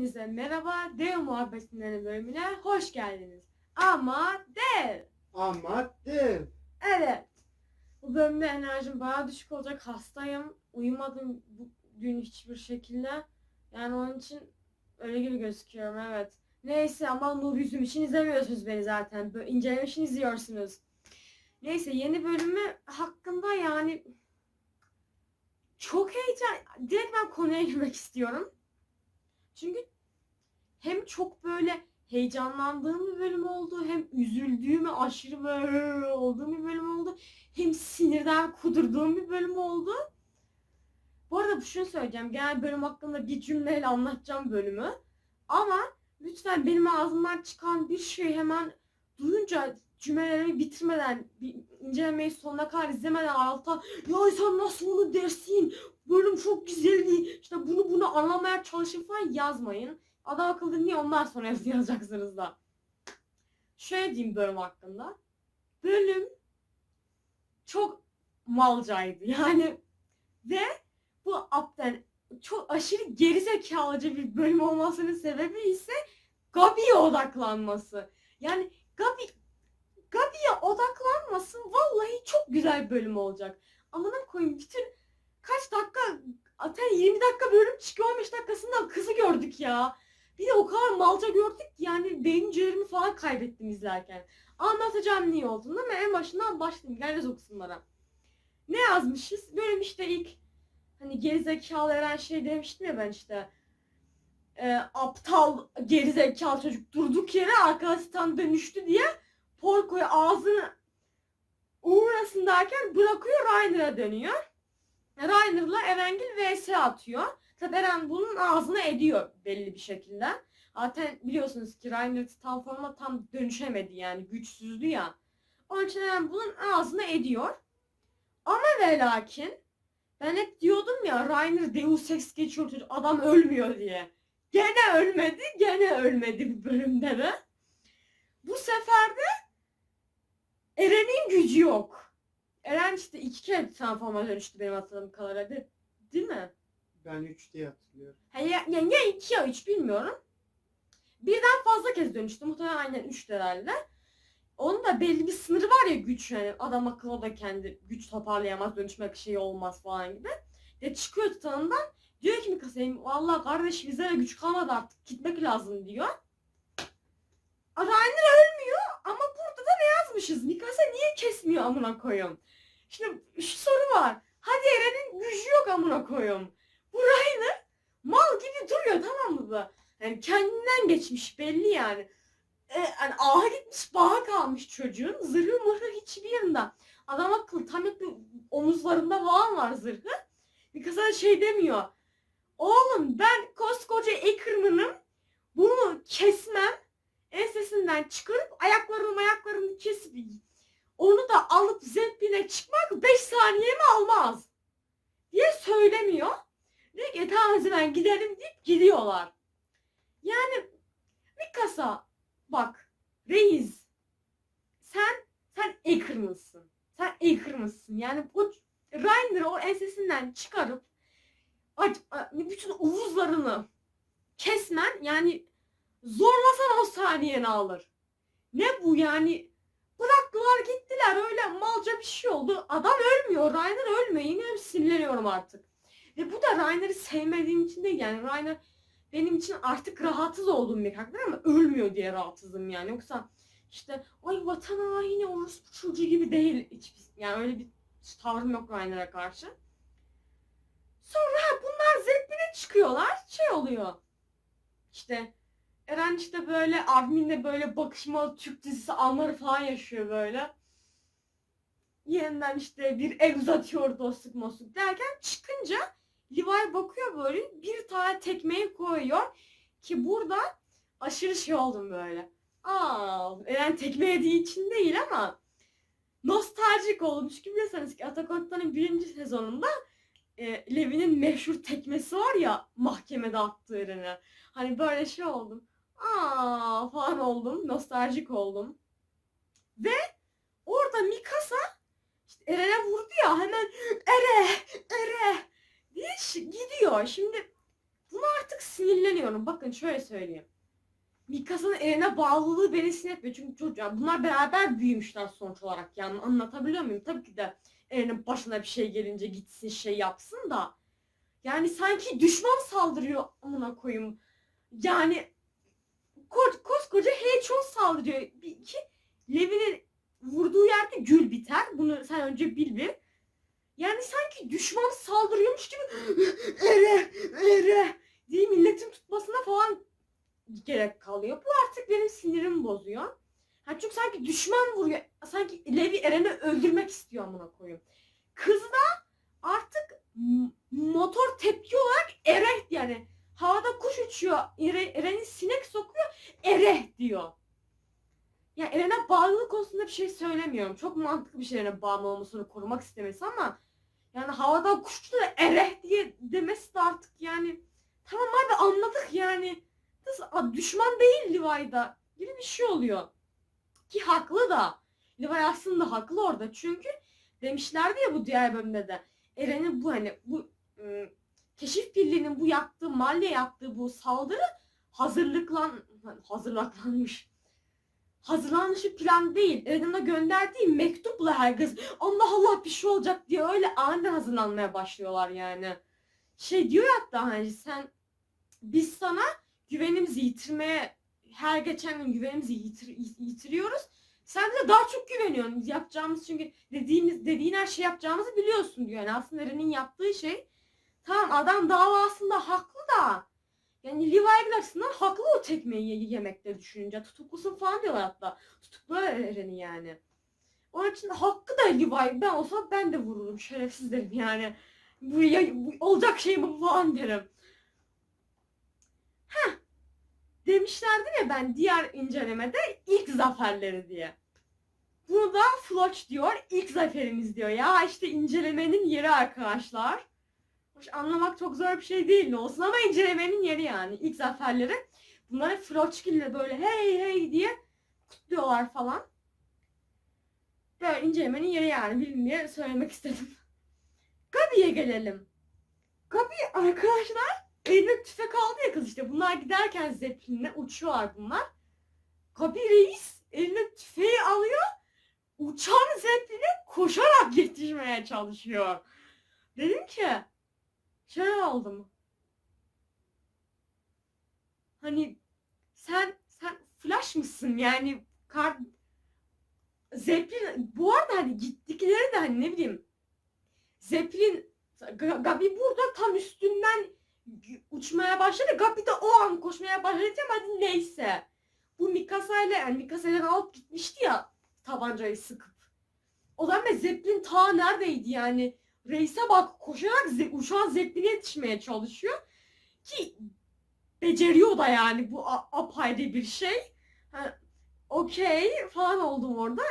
Hepinize merhaba. Dev Muhabbetinden bölümüne hoş geldiniz. Ama dev. Ama dev. Evet. Bu bölümde enerjim bayağı düşük olacak. Hastayım. Uyumadım bugün hiçbir şekilde. Yani onun için öyle gibi gözüküyorum evet. Neyse ama Noob yüzüm için izlemiyorsunuz beni zaten. Böyle inceleme için izliyorsunuz. Neyse yeni bölümü hakkında yani çok heyecan... Direkt ben konuya girmek istiyorum. Çünkü hem çok böyle heyecanlandığım bir bölüm oldu hem üzüldüğüm aşırı böyle olduğum bir bölüm oldu. Hem sinirden kudurduğum bir bölüm oldu. Bu arada şunu söyleyeceğim. Genel bölüm hakkında bir cümleyle anlatacağım bölümü. Ama lütfen benim ağzımdan çıkan bir şey hemen duyunca cümlelerimi bitirmeden, bir incelemeyi sonuna kadar izlemeden alta ya sen nasıl onu dersin? Bölüm çok güzeldi. İşte bunu bunu anlamaya çalışın falan yazmayın. Adam akıllı niye ondan sonra yazacaksınız da. Şöyle diyeyim bölüm hakkında. Bölüm çok malcaydı. Yani ve bu aptal çok aşırı gerizekalıca bir bölüm olmasının sebebi ise Gabi'ye odaklanması. Yani Gabi Gabi'ye odaklanması vallahi çok güzel bölüm olacak. Amına koyayım bütün kaç dakika zaten 20 dakika bölüm çıkıyor 15 dakikasında kızı gördük ya. Bir de o kadar malca gördük ki yani beyin falan kaybettim izlerken. Anlatacağım niye olduğunu ama en başından başlayayım. Geleceğiz o kısımlara. Ne yazmışız? Bölüm işte ilk hani gerizekalı veren şey demiştim ya ben işte. E, aptal gerizekalı çocuk durduk yere arkadaştan dönüştü diye Polko'ya ağzını uğrasın derken bırakıyor Rainer'a dönüyor. Rainer'la Erengil vs atıyor. Tabi Eren bunun ağzına ediyor belli bir şekilde. Zaten biliyorsunuz ki Rainer tam forma tam dönüşemedi yani güçsüzdü ya. Onun için Eren bunun ağzına ediyor. Ama ve lakin ben hep diyordum ya Rainer Deus Ex geçiyor adam ölmüyor diye. Gene ölmedi gene ölmedi bir bölümde de. Bu sefer de Eren'in gücü yok. Eren işte iki kere transforma dönüştü benim hatırladığım kadarıyla. Değil mi? Ben 3 diye hatırlıyorum. Ha, ya, ya, ya iki ya üç bilmiyorum. Birden fazla kez dönüştü. Muhtemelen aynen üç herhalde. Onun da belli bir sınırı var ya güç yani. Adam akıllı da kendi güç toparlayamaz, dönüşmek şey olmaz falan gibi. Ya çıkıyor tutanından diyor ki Mikasa'ya valla kardeş bize de güç kalmadı artık gitmek lazım diyor. Rainer yazmışız? Mikasa niye kesmiyor amına koyun? Şimdi şu soru var. Hadi Eren'in gücü yok amına koyun. Bu Rainer mal gibi duruyor tamam mı bu? Yani kendinden geçmiş belli yani. E, yani aha gitmiş bağa kalmış çocuğun. Zırhı mırhı hiçbir yerinde. Adam akıllı tam omuzlarında falan var zırhı. Mikasa şey demiyor. Oğlum ben koskoca Ackerman'ım. Bunu kesmem. Ensesinden çıkarıp ayaklarını ayaklarını kesip onu da alıp zepline çıkmak 5 saniyemi almaz. Diye söylemiyor. Diyor ki "E, tamam o zaman gidelim deyip gidiyorlar. Yani Mikasa bak reis sen sen Ackerman'sın. Sen Ackerman'sın. Yani o Reiner'ı o ensesinden çıkarıp bütün omuzlarını kesmen yani zorlasan o saniyeni alır. Ne bu yani bıraktılar gittiler öyle malca bir şey oldu. Adam ölmüyor. Reiner ölmüyor. Yine sinirleniyorum artık. Ve bu da Rainer'ı sevmediğim için değil yani Rainer benim için artık rahatsız olduğum bir karakter ama ölmüyor diye rahatsızım yani. Yoksa işte ay vatan haini orospu çocuğu gibi değil. Hiçbir, yani öyle bir tavrım yok Rainer'a karşı. Sonra bunlar Zeppelin'e çıkıyorlar. Şey oluyor. İşte Eren işte böyle Armin'le böyle bakışmalı Türk dizisi anları falan yaşıyor böyle. Yeniden işte bir ev uzatıyor dostluk mosluk derken çıkınca Levi bakıyor böyle bir tane tekmeyi koyuyor ki burada aşırı şey oldum böyle. Aa, Eren tekme yediği için değil ama nostaljik oldum. Çünkü biliyorsanız ki Titan'ın birinci sezonunda e, Levi'nin meşhur tekmesi var ya mahkemede attığı Eren'e. Hani böyle şey oldum. Aa falan oldum. Nostaljik oldum. Ve orada Mikasa işte Eren'e vurdu ya hemen Ere Ere diye gidiyor. Şimdi Buna artık sinirleniyorum. Bakın şöyle söyleyeyim. Mikasa'nın eline bağlılığı beni sinir etmiyor. Çünkü çocuk, bunlar beraber büyümüşler sonuç olarak. Yani anlatabiliyor muyum? Tabii ki de Eren'in başına bir şey gelince gitsin şey yapsın da. Yani sanki düşman saldırıyor amına koyayım. Yani koskoca Heichon saldırıyor. Bir iki Levi'nin vurduğu yerde gül biter. Bunu sen önce bil bir. Yani sanki düşman saldırıyormuş gibi ere ere diye milletin tutmasına falan gerek kalıyor. Bu artık benim sinirimi bozuyor. Ha çünkü sanki düşman vuruyor. Sanki Levi Eren'i öldürmek istiyor amına koyayım. Kız da artık motor tepki olarak ere yani havada kuş uçuyor. Ere, Eren'i sinek sokuyor. Ere diyor. Ya Eren'e bağlılık konusunda bir şey söylemiyorum. Çok mantıklı bir şey Eren'e bağımlı olmasını korumak istemesi ama yani havada kuştu da ere diye demesi de artık yani tamam abi anladık yani. A, düşman değil Levi'da gibi bir şey oluyor. Ki haklı da. Levi aslında haklı orada çünkü demişlerdi ya bu diğer bölümde de Eren'in bu hani bu ım, keşif birliğinin bu yaptığı malle yaptığı bu saldırı hazırlıklan hazırlanmış hazırlanmış bir plan değil. Eren'e gönderdiği mektupla herkes Allah Allah bir şey olacak diye öyle aniden hazırlanmaya başlıyorlar yani. Şey diyor hatta hani sen biz sana güvenimizi yitirmeye her geçen gün güvenimizi yitir- yitiriyoruz. Sen de daha çok güveniyorsun. Yapacağımız çünkü dediğimiz dediğin her şey yapacağımızı biliyorsun diyor. Yani aslında Eren'in yaptığı şey tamam adam davasında haklı da yani Levi açısından haklı o tekmeyi ye- yemekte düşününce. Tutuklusun falan diyorlar hatta. Tutuklular Eren'i yani. Onun için hakkı da Levi. Ben olsam ben de vururum. Şerefsiz derim yani. Bu, ya- bu olacak şey bu falan derim. Heh. Demişlerdi ya ben diğer incelemede ilk zaferleri diye. Bunu da Floch diyor. ilk zaferimiz diyor. Ya işte incelemenin yeri arkadaşlar. Hoş anlamak çok zor bir şey değil ne olsun ama incelemenin yeri yani. ilk zaferleri. Bunları Flochgil'le böyle hey hey diye kutluyorlar falan. Böyle incelemenin yeri yani bilin diye söylemek istedim. Gabi'ye gelelim. Gabi arkadaşlar elinde tüfek aldı ya kız işte. Bunlar giderken Zeppelin'le uçuyorlar bunlar. Gabi reis eline tüfeği alıyor. Uçan Zeppelin'e koşarak yetişmeye çalışıyor. Dedim ki şöyle oldum. Hani sen sen flash mısın yani kar Zeppelin bu arada hani gittikleri de hani ne bileyim Zeppelin Ga- Gabi burada tam üstünden uçmaya başladı. Gabi de o an koşmaya başladı ama hadi neyse. Bu Mikasa ile yani Mikasa'dan alıp gitmişti ya tabancayı sıkıp. O zaman Zeppelin ta neredeydi yani? Reis'e bak koşarak ze- uçağın Zeppelin'e yetişmeye çalışıyor. Ki beceriyor da yani bu apayrı bir şey. Ha, Okey falan oldum orada.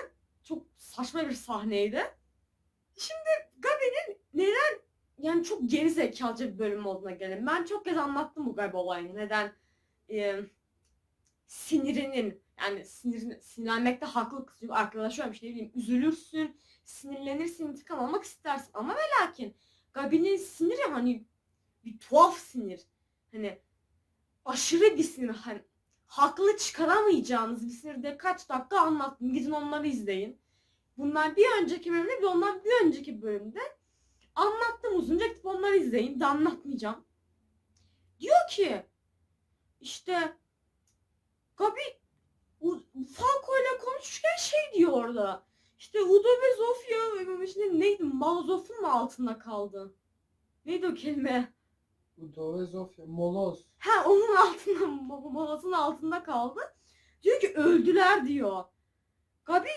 Çok saçma bir sahneydi. Şimdi Gabi'nin neden yani çok geri zekalıca bir bölüm olduğuna gelelim. Ben çok kez anlattım bu Gabi olayını. Neden e, sinirinin yani sinirin, sinirlenmekte haklı kız. Çünkü arkadaş ölmüş ne bileyim üzülürsün, sinirlenirsin, intikam almak istersin. Ama ve lakin Gabi'nin siniri hani bir tuhaf sinir. Hani aşırı bir sinir. Hani haklı çıkaramayacağınız bir sinirde kaç dakika anlattım. Gidin onları izleyin. Bunlar bir önceki bölümde bir ondan bir önceki bölümde anlattım uzunca gidip onları izleyin. De anlatmayacağım. Diyor ki işte Gabi Falco ile konuşurken şey diyor orada. İşte Udo ve Zofia işte neydi Malzof'un mu altında kaldı? Neydi o kelime? Udo ve Zofia. Moloz. Ha onun altında, mo- molazın altında kaldı. Diyor ki öldüler diyor. Gabi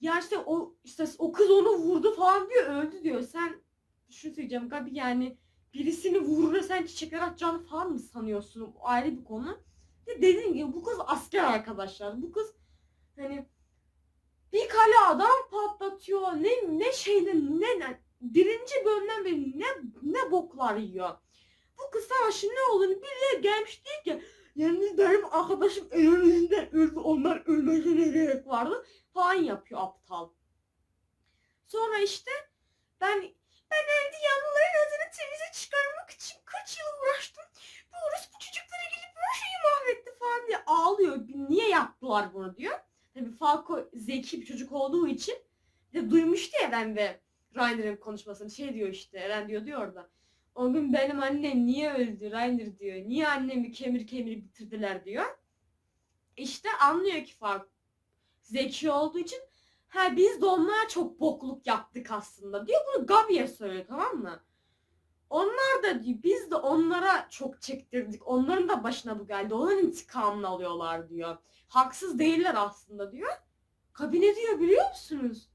ya işte o işte o kız onu vurdu falan diyor öldü diyor. Sen şunu söyleyeceğim Gabi yani birisini vurur ve sen çiçekler atacağını falan mı sanıyorsun? O ayrı bir konu. De dediğim gibi bu kız asker arkadaşlar. Bu kız hani bir kale adam patlatıyor. Ne ne şeyde ne, ne birinci bölümden beri ne ne boklar yiyor. Bu kız savaşın ne olduğunu bile gelmiş değil ki. Yani benim arkadaşım önümüzde öldü. Onlar ölmesine gerek vardı. Falan yapıyor aptal. Sonra işte ben Ben evde yanlıların adını temize çıkarmak için kaç yıl uğraştım. Bu orospu çocuklara gelip her şeyi mahvetti falan diye ağlıyor. Niye yaptılar bunu diyor. Tabii Falco zeki bir çocuk olduğu için de duymuştu Eren ve Rainer'in konuşmasını. Şey diyor işte Eren diyor diyor orada. O gün benim annem niye öldü Rainer diyor. Niye annemi kemir kemir bitirdiler diyor. İşte anlıyor ki Falco zeki olduğu için ha biz de onlara çok bokluk yaptık aslında diyor. Bunu Gabi'ye söylüyor tamam mı? Onlar da diyor biz de onlara çok çektirdik. Onların da başına bu geldi. Onun intikamını alıyorlar diyor. Haksız değiller aslında diyor. Gabi ne diyor biliyor musunuz?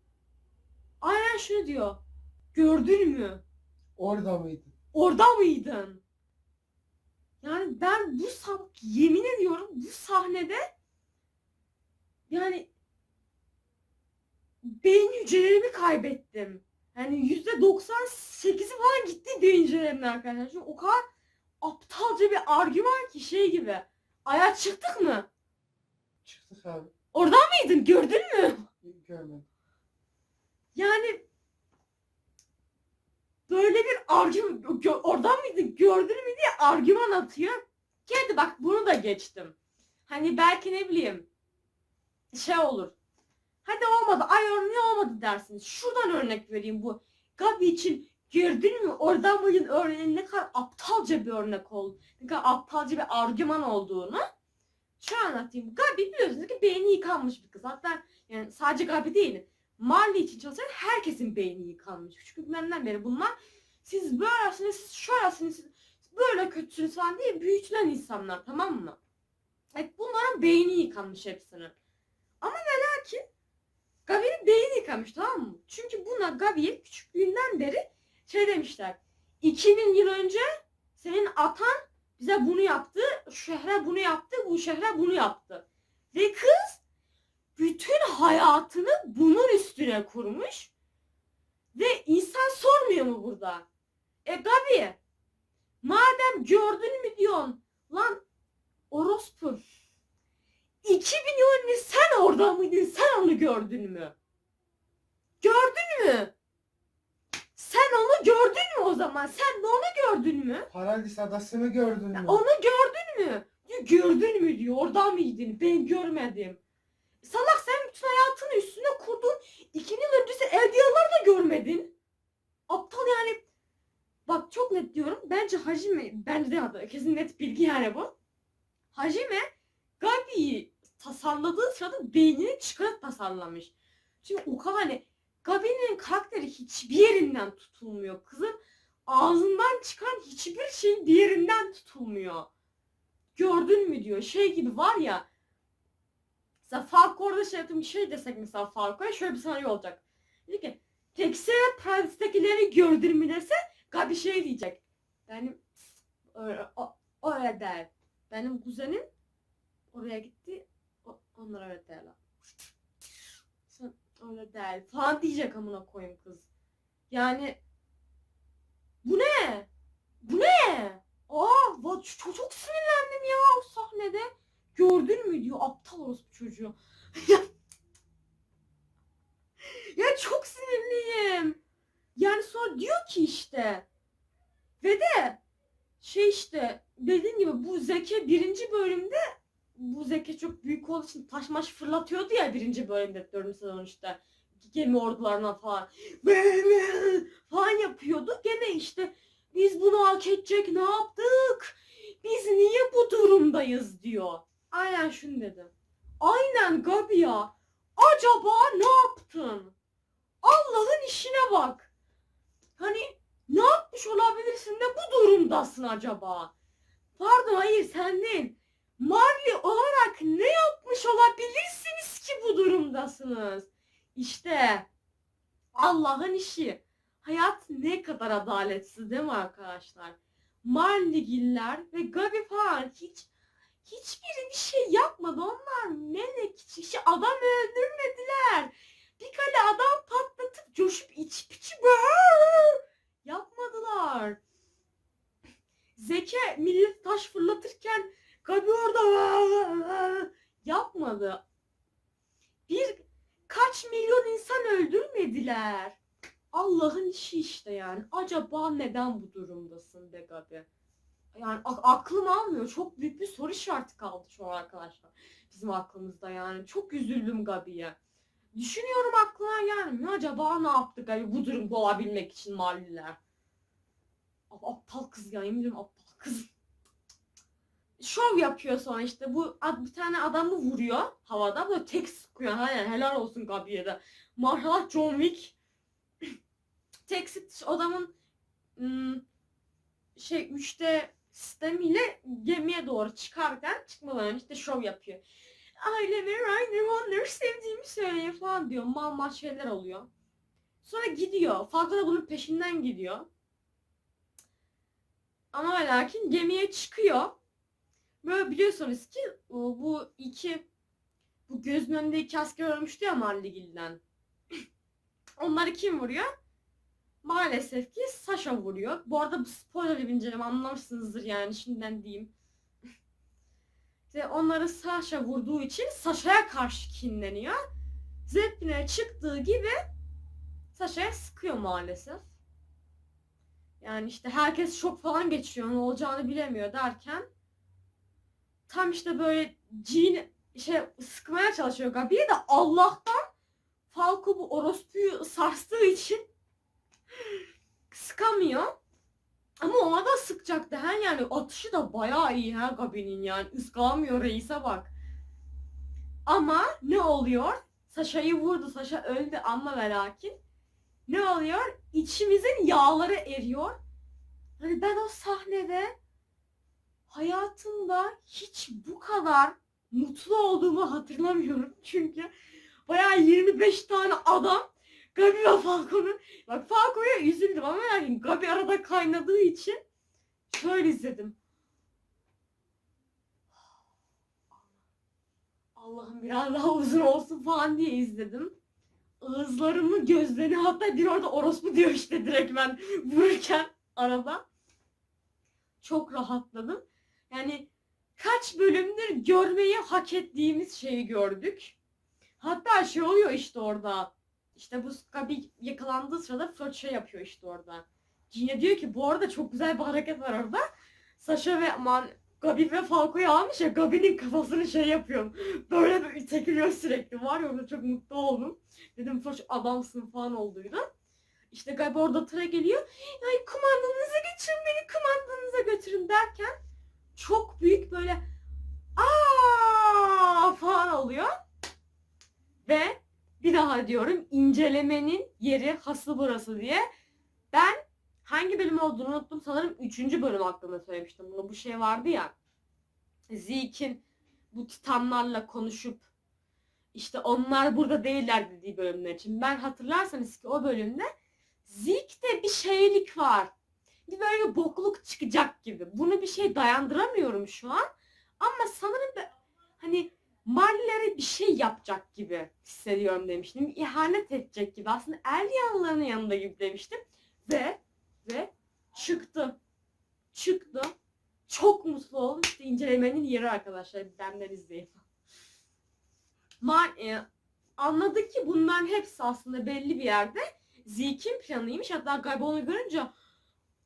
Aynen şunu diyor. Gördün mü? Orada mıydı? Orada mıydın? Yani ben bu sah yemin ediyorum bu sahnede yani beyin hücrelerimi kaybettim. Yani yüzde 98'i falan gitti beyin hücrelerimin arkadaşlar. Çünkü o kadar aptalca bir argüman ki şey gibi. Aya çıktık mı? Çıktık abi. Mıydın gördün mü? Görmedim. Yani böyle bir argüman oradan mıydın gördün mü diye argüman atıyor. Kendi bak bunu da geçtim. Hani belki ne bileyim şey olur. Hadi olmadı. Ay niye olmadı dersiniz. Şuradan örnek vereyim bu. Gabi için gördün mü oradan mıydın örneğin ne kadar aptalca bir örnek oldu. Ne kadar aptalca bir argüman olduğunu. Şu anlatayım. Gabi biliyorsunuz ki beyni yıkanmış bir kız. Hatta yani sadece Gabi değil. Marley için çalışan herkesin beyni yıkanmış. Küçüklüklerinden beri bunlar siz böylesiniz, siz şöylesiniz, siz böyle kötüsünüz falan diye büyütülen insanlar tamam mı? Evet, bunların beyni yıkanmış hepsinin. Ama ve lakin Gabi'nin beyni yıkanmış tamam mı? Çünkü buna Gabi'ye küçüklüğünden beri şey demişler. 2000 yıl önce senin atan bize bunu yaptı, şehre bunu yaptı, bu şehre bunu yaptı. Ve kız bütün hayatını bunun üstüne kurmuş. Ve insan sormuyor mu burada? E Gabi madem gördün mü diyorsun lan orospu 2000 yıl önce sen orada mıydın sen onu gördün mü? Gördün mü? Sen onu gördün mü o zaman? Sen de onu gördün mü? Paradis adasını gördün mü? Onu gördün mü? Diyor, gördün mü diyor. Orada mıydın? Ben görmedim. Salak sen bütün hayatını üstüne kurdun. İki yıl öncesi evdiyaları da görmedin. Aptal yani. Bak çok net diyorum. Bence Hajime, bence de hatta kesin net bilgi yani bu. Hajime Gabi'yi tasarladığı sırada beynini çıkarıp tasarlamış. O kadar hani Gabi'nin karakteri hiçbir yerinden tutulmuyor. Kızın ağzından çıkan hiçbir şey bir yerinden tutulmuyor. Gördün mü diyor. Şey gibi var ya. Mesela Falco orada şey yapayım şey desek mesela Falco'ya şöyle bir senaryo olacak. Dedi ki Texera Paris'tekileri gördün mü dese Gabi şey diyecek. Benim öyle, o, öyle der. Benim kuzenim oraya gitti. Onlar öyle derler. Sen öyle der falan diyecek amına koyayım kız. Yani bu ne? Bu ne? Aa, va- çok, çok sinirlendim ya o sahnede. Gördün mü diyor aptal orospu çocuğu. ya çok sinirliyim. Yani sonra diyor ki işte ve de şey işte dediğim gibi bu Zeki birinci bölümde bu Zeki çok büyük olduğu için taş maş fırlatıyordu ya birinci bölümde dördüncü sezon işte gemi ordularına falan falan yapıyordu. Gene işte biz bunu hak edecek ne yaptık? Biz niye bu durumdayız diyor. Aynen şunu dedim. Aynen Gabi ya. Acaba ne yaptın? Allah'ın işine bak. Hani ne yapmış olabilirsin de bu durumdasın acaba? Pardon hayır sen değil. Marley olarak ne yapmış olabilirsiniz ki bu durumdasınız? İşte Allah'ın işi. Hayat ne kadar adaletsiz değil mi arkadaşlar? Marligiller ve Gabi falan hiç hiçbiri bir şey yapmadı. Onlar melek şey, adam öldürmediler. Bir kale adam patlatıp coşup içip böyle yapmadılar. Zeke millet taş fırlatırken Gabi orada yapmadı. Bir kaç milyon insan öldürmediler. Allah'ın işi işte yani. Acaba neden bu durumdasın be Gabi? Yani aklım almıyor. Çok büyük bir soru işareti kaldı şu an arkadaşlar. Bizim aklımızda yani. Çok üzüldüm Gabi'ye. Düşünüyorum aklıma gelmiyor. Acaba ne yaptı Gabi bu durumda olabilmek için maliler? Ap- Aptal kız ya ediyorum aptal kız. Şov yapıyor sonra işte bu bir tane adamı vuruyor havada böyle tek sıkıyor. Hayır helal olsun Gabi'ye de. Maşallah John Wick. tek adamın ım, şey üçte sistemiyle gemiye doğru çıkarken çıkmadan önce işte şov yapıyor. Aileme Rainer onları sevdiğimi söyleye falan diyor. Mal mal şeyler oluyor. Sonra gidiyor. Fazla da bunun peşinden gidiyor. Ama ve lakin gemiye çıkıyor. Böyle biliyorsunuz ki o, bu iki bu gözünün önünde iki asker ölmüştü ya Malligil'den. Onları kim vuruyor? Maalesef ki Sasha vuruyor. Bu arada bu spoiler bir inceleme anlamışsınızdır yani şimdiden diyeyim. İşte onları Sasha vurduğu için Sasha'ya karşı kinleniyor. Zeppelin'e çıktığı gibi Sasha'ya sıkıyor maalesef. Yani işte herkes şok falan geçiyor ne olacağını bilemiyor derken tam işte böyle Jean şey sıkmaya çalışıyor Gabi'yi de Allah'tan Falco bu orospuyu sarstığı için sıkamıyor. Ama ona da sıkacaktı ha yani atışı da bayağı iyi ha Gabi'nin yani ıskalamıyor reise bak. Ama ne oluyor? Sasha'yı vurdu. Sasha öldü ama ve lakin ne oluyor? İçimizin yağları eriyor. Hani ben o sahnede hayatımda hiç bu kadar mutlu olduğumu hatırlamıyorum. Çünkü bayağı 25 tane adam Gabi ve Falco'nun bak Falco'ya üzüldüm ama yani Gabi arada kaynadığı için şöyle izledim. Allah'ım biraz daha uzun olsun falan diye izledim. Ağızlarımı, gözlerini hatta bir orada orospu diyor işte direkt ben vururken arada. Çok rahatladım. Yani kaç bölümdür görmeyi hak ettiğimiz şeyi gördük. Hatta şey oluyor işte orada. İşte bu Gabi yakalandığı sırada Floyd şey yapıyor işte orada. Gina diyor ki bu arada çok güzel bir hareket var orada. Sasha ve aman Gabi ve Falco'yu almış ya Gabi'nin kafasını şey yapıyor. Böyle böyle çekiliyor sürekli. Var ya orada çok mutlu oldum. Dedim Floyd adamsın falan olduydu. İşte Gabi orada tıra geliyor. Ay kumandanıza götürün beni kumandanıza götürün derken çok büyük böyle aa falan oluyor. Ve bir daha diyorum incelemenin yeri hası burası diye. Ben hangi bölüm olduğunu unuttum. Sanırım 3. bölüm hakkında söylemiştim. Bunu bu şey vardı ya. Zeke'in bu titanlarla konuşup işte onlar burada değiller dediği bölümler için. Ben hatırlarsanız ki o bölümde Zeke'de bir şeylik var. Bir böyle bokluk çıkacak gibi. Bunu bir şey dayandıramıyorum şu an. Ama sanırım be- hani Marlilere bir şey yapacak gibi hissediyorum demiştim. İhanet edecek gibi. Aslında Elyanların yanında gibi demiştim. Ve ve çıktı. Çıktı. Çok mutlu oldum. İşte incelemenin yeri arkadaşlar. Benden izleyin. Mar e, anladık ki bunların hepsi aslında belli bir yerde Zeke'in planıymış. Hatta galiba onu görünce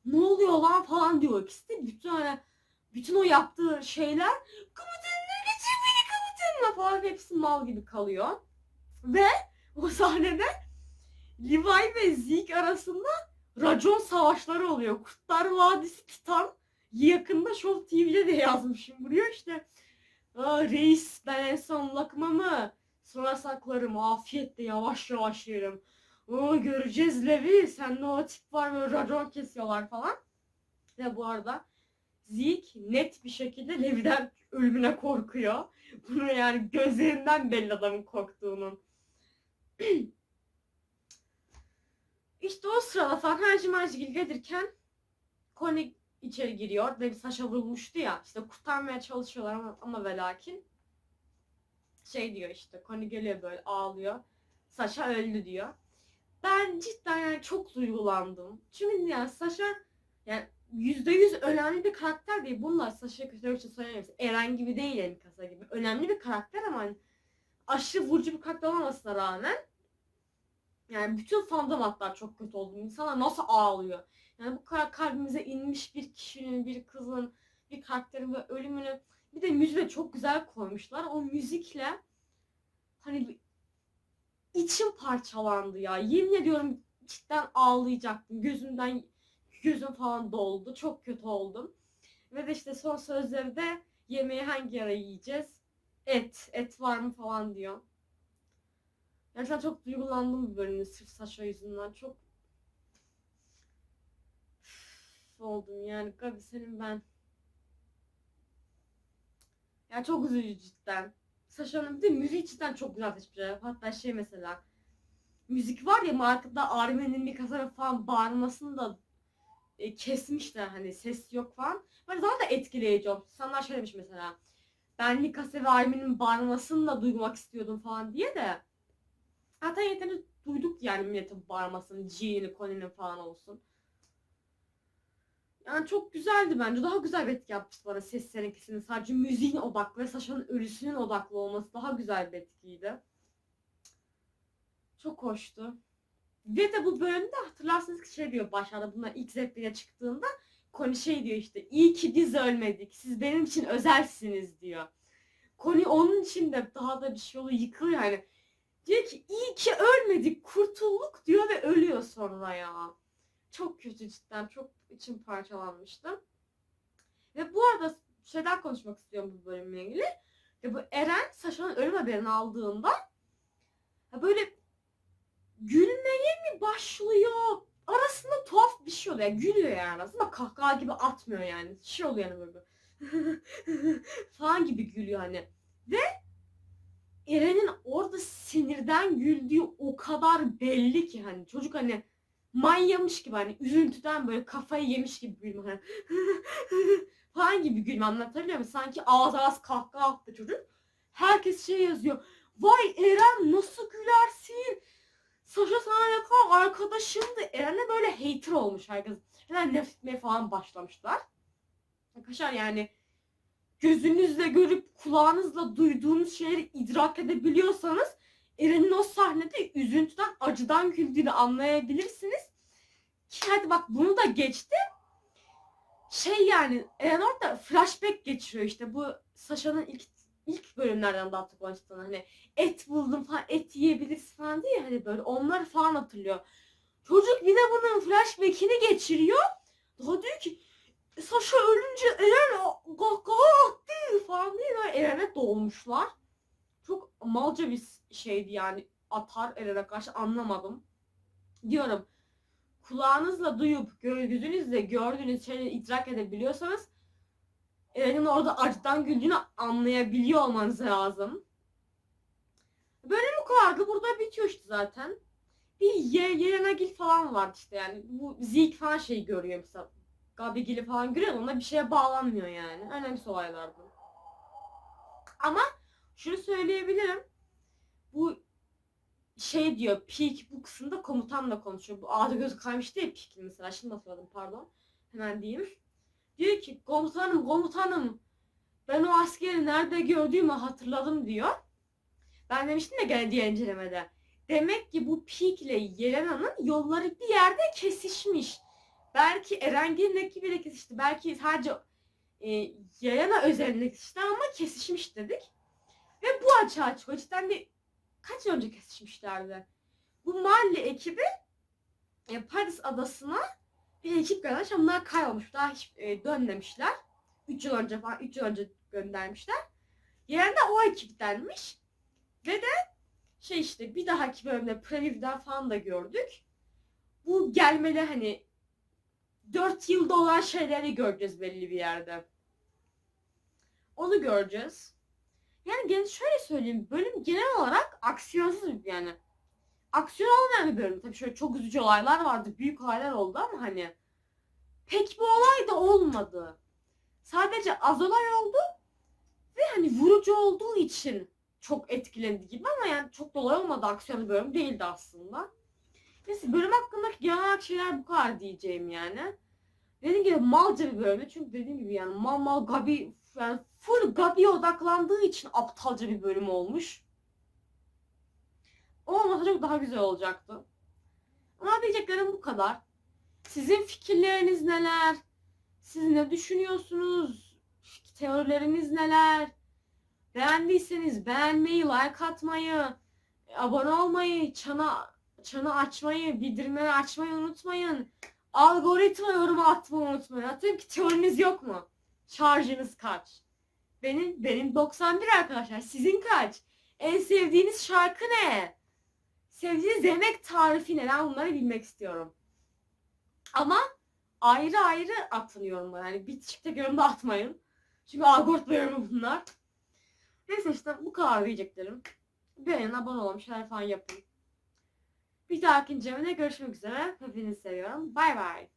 ne oluyor lan falan diyor ikisi de. Bütün, hani, bütün o yaptığı şeyler komutanına getir beni komutanına falan hepsi mal gibi kalıyor. Ve o sahnede Levi ve Zeke arasında racon savaşları oluyor. Kurtlar Vadisi Titan yakında Show TV'de de yazmışım buraya işte. Reis ben en son lakmamı sonra saklarım afiyetle yavaş yavaş yerim. Oo, göreceğiz Levi sende o tip var böyle racon kesiyorlar falan. Ve bu arada Zeke net bir şekilde Levi'den ölümüne korkuyor. Bunu yani gözlerinden belli adamın korktuğunun. işte o sırada falan Hacı Macigil gelirken Connie içeri giriyor. Ve bir Sasha vurulmuştu ya. İşte kurtarmaya çalışıyorlar ama, ama ve lakin şey diyor işte Connie geliyor böyle ağlıyor. Sasha öldü diyor. Ben cidden yani çok duygulandım. Çünkü yani Sasha yani yüzde yüz önemli bir karakter değil. Bunlar Sasha kötü için söylemiyorum. Eren gibi değil yani Mikasa gibi. Önemli bir karakter ama hani aşırı vurucu bir karakter olmamasına rağmen Yani bütün fandom hatta çok kötü oldu. İnsanlar nasıl ağlıyor? Yani bu kadar kalbimize inmiş bir kişinin, bir kızın, bir karakterin ve ölümünü bir de müziği de çok güzel koymuşlar. O müzikle içim parçalandı ya. Yemin ediyorum cidden ağlayacaktım. Gözümden gözüm falan doldu. Çok kötü oldum. Ve de işte son sözleri de yemeği hangi ara yiyeceğiz? Et. Et var mı falan diyor. Gerçekten çok duygulandım bu bölümde sırf Saşa yüzünden. Çok oldum yani. Gabi senin ben. Ya çok üzücü cidden. Saşa'nın bir de müziği cidden çok güzel seçmişler. Hatta şey mesela müzik var ya markada Armen'in Mikasa'nın falan bağırmasını da e, kesmişler hani ses yok falan. Böyle daha da etkileyici olmuş. İnsanlar şey demiş mesela. Ben Mikasa ve Armin'in bağırmasını da duymak istiyordum falan diye de. Zaten yeterince duyduk yani milletin bağırmasını. Jean'in, Colin'in falan olsun. Yani çok güzeldi bence. Daha güzel bir etki yapmıştı bana ses seninkisinin. Sadece müziğin odaklı ve Sasha'nın ölüsünün odaklı olması daha güzel bir etkiydi. Çok hoştu. Ve de bu bölümde hatırlarsınız ki şey diyor başlarda bunlar ilk zepleye çıktığında Connie şey diyor işte iyi ki biz ölmedik. Siz benim için özelsiniz diyor. Connie onun için de daha da bir şey oluyor yıkılıyor yani. Diyor ki iyi ki ölmedik kurtulduk diyor ve ölüyor sonra ya. Çok kötü cidden çok içim parçalanmıştı. Ve bu arada şeyden konuşmak istiyorum bu bölümle ilgili. Ya bu Eren Sasha'nın ölüm haberini aldığında ya böyle gülmeye mi başlıyor? Arasında tuhaf bir şey oluyor. Yani gülüyor yani aslında kahkaha gibi atmıyor yani. Şey oluyor yani böyle. falan gibi gülüyor hani. Ve Eren'in orada sinirden güldüğü o kadar belli ki hani çocuk hani manyamış gibi hani üzüntüden böyle kafayı yemiş gibi gülme hani falan gibi gülme anlatabiliyor muyum? Sanki ağız ağız kahkaha attı çocuk. Herkes şey yazıyor. Vay Eren nasıl gülersin? Saşa sana ne kadar arkadaşımdı. Eren'e böyle hater olmuş herkes. Eren nefret falan başlamışlar. Arkadaşlar yani gözünüzle görüp kulağınızla duyduğunuz şeyleri idrak edebiliyorsanız Eren'in o sahnede üzüntüden, acıdan güldüğünü anlayabilirsiniz. Ki hadi bak bunu da geçti. Şey yani Eren orada flashback geçiriyor işte bu Sasha'nın ilk ilk bölümlerden daha çok başladığını hani et buldum falan et yiyebiliriz falan diye hani böyle onları falan hatırlıyor. Çocuk bir de bunun flashback'ini geçiriyor. Daha diyor ki Sasha ölünce Eren kahkaha attı falan diye Eren'e dolmuşlar. Çok malca bir şeydi yani atar Eren'e karşı anlamadım. Diyorum kulağınızla duyup gö- gözünüzle gördüğünüz şeyleri idrak edebiliyorsanız Eren'in orada acıdan güldüğünü anlayabiliyor olmanız lazım. Bölüm bu kadardı. Burada bitiyor işte zaten. Bir Ye Yerenagil falan vardı işte yani. Bu Zeke falan şey görüyor mesela. Gabigil'i falan görüyor ama bir şeye bağlanmıyor yani. Önemli olaylardı. Ama şunu söyleyebilirim. Bu şey diyor Peak bu kısımda komutanla konuşuyor. Bu ağda göz kaymış değil Peak mesela. Şimdi hatırladım pardon. Hemen diyeyim. Diyor ki komutanım komutanım ben o askeri nerede gördüğümü hatırladım diyor. Ben demiştim de gene diğer incelemede. Demek ki bu Peak ile Yelena'nın yolları bir yerde kesişmiş. Belki Erengil'in ekibi de kesişti. Belki sadece e, Yelena özelinde kesişti ama kesişmiş dedik. Ve bu açığa çıkıyor. Cidden bir kaç yıl önce kesişmişlerdi. Bu Marley ekibi e, Paris adasına bir ekip göndermiş ama bunlar kaybolmuş. Daha hiç e, dönmemişler. 3 yıl önce falan 3 yıl önce göndermişler. Yerine o ekiptenmiş. Ve de şey işte bir dahaki bölümde Preview'den falan da gördük. Bu gelmeli hani 4 yılda olan şeyleri göreceğiz belli bir yerde. Onu göreceğiz. Yani şöyle söyleyeyim. Bölüm genel olarak aksiyonsuz yani. Aksiyon olmayan bir bölüm. Tabii şöyle çok üzücü olaylar vardı. Büyük olaylar oldu ama hani pek bir olay da olmadı. Sadece az olay oldu ve hani vurucu olduğu için çok etkilendi gibi ama yani çok da olay olmadı. Aksiyon bir bölüm değildi aslında. Neyse bölüm hakkındaki genel olarak şeyler bu kadar diyeceğim yani. Dediğim gibi malca bir bölümdü çünkü dediğim gibi yani mal mal Gabi yani full Gabi'ye odaklandığı için aptalca bir bölüm olmuş. Olmasa çok daha güzel olacaktı. Ama diyeceklerim bu kadar. Sizin fikirleriniz neler? Siz ne düşünüyorsunuz? Teorileriniz neler? Beğendiyseniz beğenmeyi, like atmayı, abone olmayı, çana, çanı açmayı, bildirimleri açmayı unutmayın. Algoritma yorumu atmayı unutmayın. Atıyorum ki teoriniz yok mu? Şarjınız kaç? Benim benim 91 arkadaşlar. Sizin kaç? En sevdiğiniz şarkı ne? Sevdiğiniz yemek tarifi ne? Ben bunları bilmek istiyorum. Ama ayrı ayrı atın yorumlara. Yani bir çifte yorumda atmayın. Çünkü algoritma yorumu bunlar. Neyse işte bu kadar diyeceklerim. Beğenin, abone olun, şeyler falan yapın. Bir dahaki incelemeде görüşmek üzere. Hepinizi seviyorum. Bay bay.